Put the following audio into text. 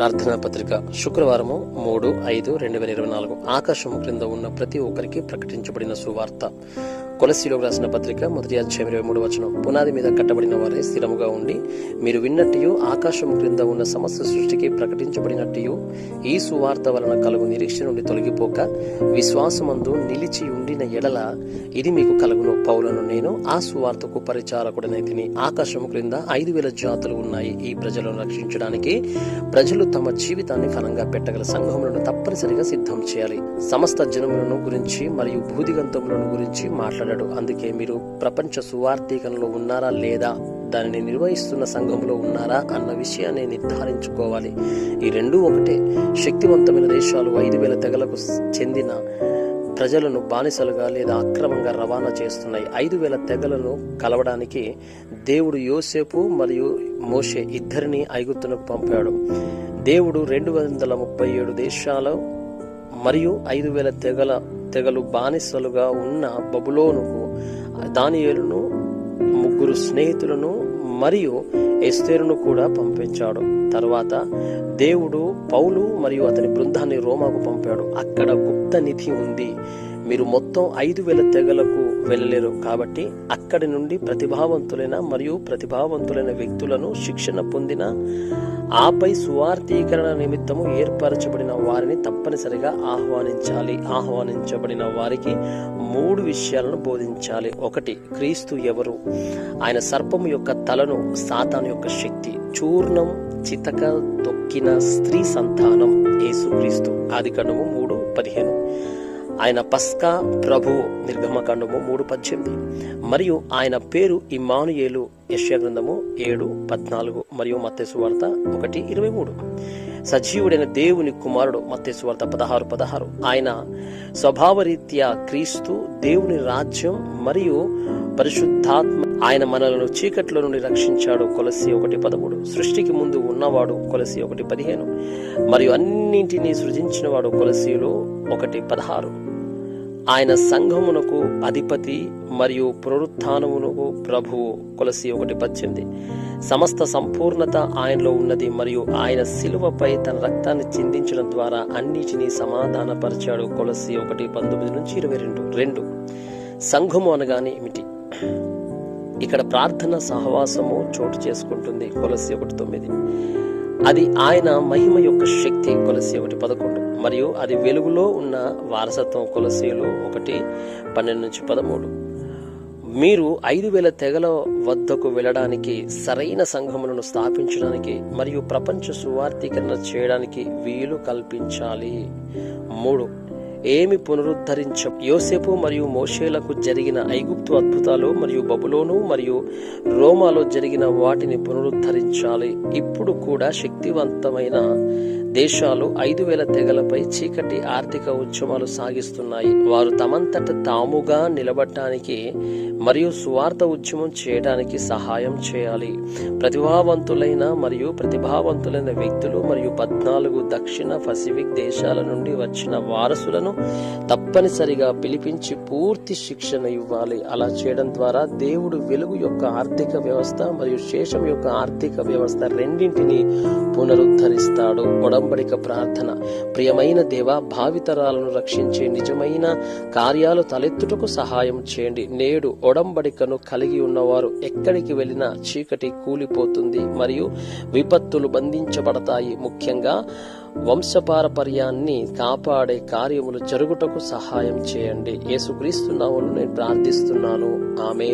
ప్రార్థనా పత్రిక శుక్రవారము మూడు ఐదు రెండు వేల ఇరవై నాలుగు. ఆకాశము క్రింద ఉన్న ప్రతి ఒక్కరికి ప్రకటించబడిన సువార్త. కొలసిలో రాసిన పత్రిక మొదటి అధ్యాయం ఇరవై మూడు వచనం. పునాది మీద కట్టబడిన వారే స్థిరముగా ఉండి మీరు విన్నట్టు ఆకాశము క్రింద ఉన్న సమస్త సృష్టికి ప్రకటించబడినట్టు ఈ సువార్త వలన కలుగు నిరీక్ష నుండి తొలగిపోక విశ్వాసమందు నిలిచి ఉండిన ఎడల ఇది మీకు కలుగును. పౌలను నేను ఆ సువార్తకు పరిచారకుడనే తిని ఆకాశము క్రింద ఐదు వేల జాతులు ఉన్నాయి. ఈ ప్రజలను రక్షించడానికి ప్రజలు తమ జీవితాన్ని ఫలంగా పెట్టగల సంఘములను తప్పనిసరిగా సిద్ధం చేయాలి. సమస్త జనములను గురించి మరియు భూదిగంతములను గురించి మాట్లాడాడు. అందుకే మీరు ప్రపంచ సువార్థీకరణలో ఉన్నారా లేదా? దానిని నిర్వహిస్తున్న సంఘంలో ఉన్నారా? అన్న విషయాన్ని నిర్ధారించుకోవాలి. ఈ రెండూ ఒకటే. శక్తివంతమైన దేశాలు ఐదు వేల తెగలకు చెందిన ప్రజలను బానిసలుగా లేదా అక్రమంగా రవాణా చేస్తున్నాయి. ఐదు వేల తెగలను కలవడానికి దేవుడు యోసేపు మరియు మోషే ఇద్దరిని ఐగుప్తునకు పంపాడు. దేవుడు రెండు వందల ముప్పై ఏడు దేశాలు మరియు ఐదు వేల తెగల తెగలు బానిసలుగా ఉన్న బబులోనుకు దానియేలును ముగ్గురు స్నేహితులను మరియు ఎస్తేరును కూడా పంపించాడు. తర్వాత దేవుడు పౌలు మరియు అతని బృందాన్ని రోమాకు పంపాడు. అక్కడ గుప్త నిధి ఉంది. మీరు మొత్తం ఐదు వేల తెగలకు వెళ్ళలేరు. కాబట్టి అక్కడి నుండి ప్రతిభావంతులైన మరియు ప్రతిభావంతులైన వ్యక్తులను శిక్షణ పొందిన ఆపై సువార్థీకరణ నిమిత్తము ఏర్పరచబడిన వారిని తప్పనిసరిగా ఆహ్వానించాలి. ఆహ్వానించబడిన వారికి మూడు విషయాలను బోధించాలి. ఒకటి క్రీస్తు ఎవరు? ఆయన సర్పము యొక్క తలను సాతాను యొక్క శక్తి చూర్ణం చితక తొక్కిన స్త్రీ సంతానం యేసుక్రీస్తు. ఆది కండము మూడు పదిహేను. ఆయన పస్కా ప్రభు నిర్గమకాండము మూడు పద్దెనిమిది. మరియు ఆయన పేరు ఇమానుయేలు యశ్యగ్రంథము ఏడు పద్నాలుగు మరియు మత్తేసు వార్త ఒకటి ఇరవై మూడు. సజీవుడైన దేవుని కుమారుడు మత్తేసు వార్త పదహారు పదహారు. ఆయన స్వభావరీత్యా క్రీస్తు దేవుని రాజ్యం మరియు పరిశుద్ధాత్మ. ఆయన మనలను చీకట్లో నుండి రక్షించాడు కొలసి ఒకటి పదమూడు. సృష్టికి ముందు ఉన్నవాడు కొలసి ఒకటి పదిహేను. మరియు అన్నింటినీ సృజించినవాడు కొలసీలు ఒకటి పదహారు. ఆయన సంఘమునకు అధిపతి మరియు పునరుత్నమునకు ప్రభువు కొలసి ఒకటి పచ్చింది. సమస్త సంపూర్ణత ఆయనలో ఉన్నది మరియు ఆయన శిలువపై తన రక్తాన్ని చిందించడం ద్వారా అన్నిటినీ సమాధానపరిచాడు కొలసి ఒకటి పంతొమ్మిది నుంచి ఇరవై రెండు. రెండు. సంఘము అనగానే ఏమిటి? ఇక్కడ ప్రార్థన సహవాసము చోటు చేసుకుంటుంది కొలసి ఒకటి తొమ్మిది. అది ఆయన మహిమ యొక్క శక్తి కొలసి ఒకటి పదకొండు. మరియు అది వెలుగులో ఉన్న వారసత్వం కొలసీలు ఒకటి పన్నెండు నుంచి పదమూడు. మీరు ఐదు వేల తెగల వద్దకు వెళ్ళడానికి సరైన సంఘములను స్థాపించడానికి మరియు ప్రపంచ సువార్థీకరణ చేయడానికి వీలు కల్పించాలి. మూడు. ఏమి పునరుద్ధరించ. యోసేపు మరియు మోషేలకు జరిగిన ఐగుప్తు అద్భుతాలు మరియు బబులోను మరియు రోమాలో జరిగిన వాటిని పునరుద్ధరించాలి. ఇప్పుడు కూడా శక్తివంతమైన దేశాలు ఐదు వేల తెగలపై చీకటి ఆర్థిక ఉద్యమాలు సాగిస్తున్నాయి. వారు తమంతట తాముగా నిలబడటానికి మరియు సువార్త ఉద్యమం చేయడానికి సహాయం చేయాలి. ప్రతిభావంతులైన మరియు ప్రతిభావంతులైన వ్యక్తులు మరియు పద్నాలుగు దక్షిణ పసిఫిక్ దేశాల నుండి వచ్చిన వారసులను తప్పనిసరిగా పిలిపించి పూర్తి శిక్షణ ఇవ్వాలి. అలా చేయడం ద్వారా దేవుడు వెలుగు యొక్క ఆర్థిక వ్యవస్థ మరియు శేషం యొక్క ఆర్థిక వ్యవస్థ రెండింటిని పునరుద్ధరిస్తాడు. ఒడంబడిక ప్రార్థన. ప్రియమైన దేవ భావితరాలను రక్షించే నిజమైన కార్యాలు తలెత్తుటకు సహాయం చేయండి. నేడు ఒడంబడికను కలిగి ఉన్నవారు ఎక్కడికి వెళ్ళినా చీకటి కూలిపోతుంది మరియు విపత్తులు బంధించబడతాయి. ముఖ్యంగా వంశపారపర్యాన్ని కాపాడే కార్యములు జరుగుటకు సహాయం చేయండి. యేసుక్రీస్తు నామను నేను ప్రార్థిస్తున్నాను. ఆమె